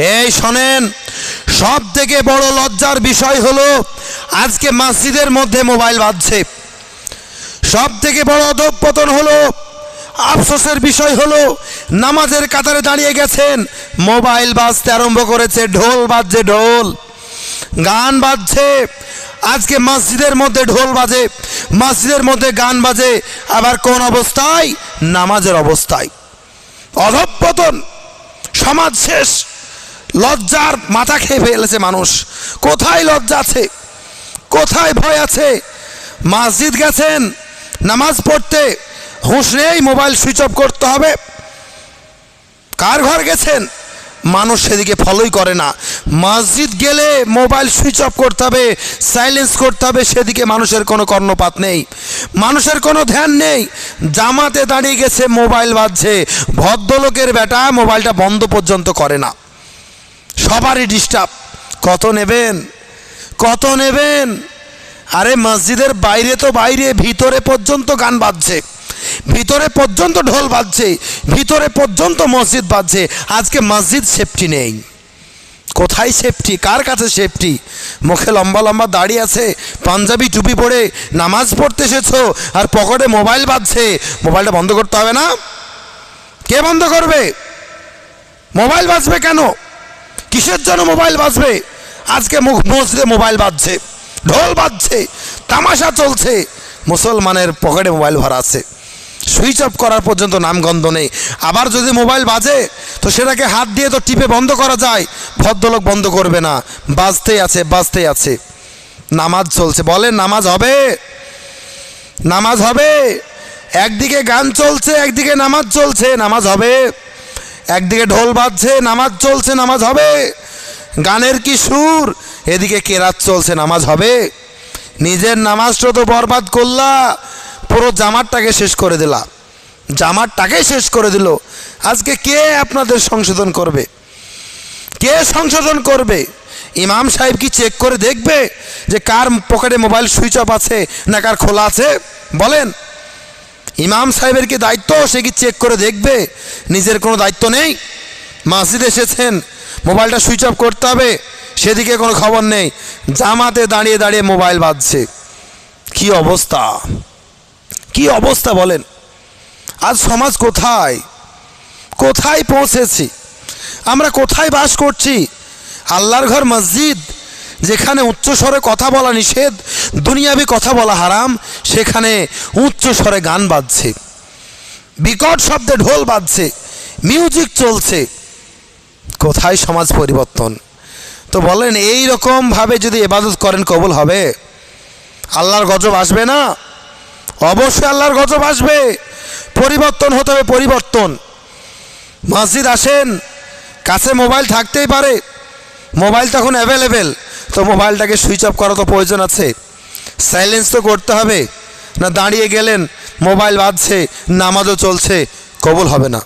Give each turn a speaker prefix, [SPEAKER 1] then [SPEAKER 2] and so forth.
[SPEAKER 1] এই শোনেন সব থেকে বড় লজ্জার বিষয় হলো, আজকে মসজিদের মধ্যে মোবাইল বাজছে। সব থেকে বড় অধঃপতন হলো, আফসোসের বিষয় হলো, নামাজের কাতারে দাঁড়িয়ে গেছেন, মোবাইল বাজতে আরম্ভ করেছে, ঢোল বাজছে, ঢোল। গান বাজছে, আজকে মসজিদের মধ্যে ঢোল বাজে, মসজিদের মধ্যে গান বাজে, আবার কোন অবস্থায়? নামাজের অবস্থায়। অধঃপতন সমাজ শেষ। লজ্জার মাথা খেয়ে ফেলেছে মানুষ। কোথায় লজ্জা আছে? কোথায় ভয় আছে? মসজিদ গেছেন, নামাজ পড়তে। হুঁশ নেই, মোবাইল সুইচ অফ করতে হবে। কার ঘর গেছেন? মানুষ সেদিকে ফলোই করে না। মসজিদ গেলে মোবাইল সুইচ অফ করতে হবে সাইলেন্স করতে হবে, সেদিকে মানুষের কোনো কর্ণপাত নেই। মানুষের কোনো ধ্যান নেই। জামাতে দাঁড়িয়ে গেছে, মোবাইল বাজছে। ভদ্রলোকের বেটা মোবাইলটা বন্ধ পর্যন্ত করে না। সবারই ডিস্টার্ব কত নেবেন? কত নেবেন? আরে মসজিদের বাইরে তো বাইরে, ভিতরে পর্যন্ত গান বাজছে। ভিতরে পর্যন্ত ঢোল বাজছে, ভিতরে পর্যন্ত মসজিদ বাজছে। আজকে মসজিদ সেফটি নেই। কোথায় সেফটি কার কাছে সেফটি মুখে লম্বা লম্বা দাড়ি আছে, পাঞ্জাবি টুপি পরে নামাজ পড়তে এসেছ, আর পকেটে মোবাইল বাজছে। মোবাইলটা বন্ধ করতে হবে না? কে বন্ধ করবে? মোবাইল বাজবে কেন? কিসের জন্য মোবাইল বাজবে? আজকে মুখ- মসজিদে মোবাইল বাজছে, ঢোল বাজছে, তামাশা চলছে, মুসলমানের পকেটে মোবাইল ভরা আছে। সুইচ অফ করার পর্যন্ত নামগন্ধ নেই। আবার যদি মোবাইল বাজে, তো সেটাকে হাত দিয়ে তো টিপে বন্ধ করা যায়। ভদ্রলোক বন্ধ করবে না। বাজতেই আছে বাজতেই আছে। নামাজ চলছে। বলে নামাজ হবে? নামাজ হবে? একদিকে গান চলছে, একদিকে নামাজ চলছে। নামাজ হবে? একদিকে ঢোল বাজছে, নামাজ চলছে, নামাজ হবে। গানের কি সুর? এদিকে কেরাত চলছে, নামাজ হবে। নিজের নামাজটা তো বরবাদ করলা, পুরো জামারটাকে শেষ করে দিলা। জামারটাকে শেষ করে দিল। আজকে কে আপনাদের সংশোধন করবে? কে সংশোধন করবে? ইমাম সাহেব কি চেক করে দেখবে যে কার পকেটে মোবাইল সুইচ অফ আছে না কার খোলা আছে? বলেন। ইমাম সাহেবের কি দায়িত্ব, সে কি চেক করে দেখবে? নিজের কোনো দায়িত্ব নেই? মসজিদে এসেছেন, মোবাইলটা সুইচ অফ করতে হবে, সেদিকে কোনো খবর নেই। জামাতে দাঁড়িয়ে দাঁড়িয়ে মোবাইল বাজছে। কি অবস্থা? কি অবস্থা বলেন? আজ সমাজ কোথায়? কোথায় পৌঁছেছি? আমরা কোথায় বাস করছি? আল্লাহর ঘর মসজিদ? যেখানে উচ্চ স্বরে কথা বলা নিষেধ, দুনিয়াবি কথা বলা হারাম, সেখানে উচ্চ স্বরে গান বাজছে। বিকট শব্দে ঢোল বাজছে মিউজিক চলছে। কোথায় সমাজ পরিবর্তন? তো বলেন এই রকমভাবে যদি এবাদত করেন কবুল হবে? আল্লাহর গজব আসবে না? অবশ্যই আল্লাহর গজব আসবে। পরিবর্তন হতে হবে, পরিবর্তন। মসজিদ আসেন, কাছে মোবাইল থাকতেই পারে। মোবাইল তখন অ্যাভেলেবেল তো মোবাইলটাকে সুইচ অফ করা তো প্রয়োজন আছে। সাইলেন্স তো করতে হবে। না দাঁড়িয়ে গেলেন, মোবাইল বাজছে, নামাজও চলছে, কবল হবে না।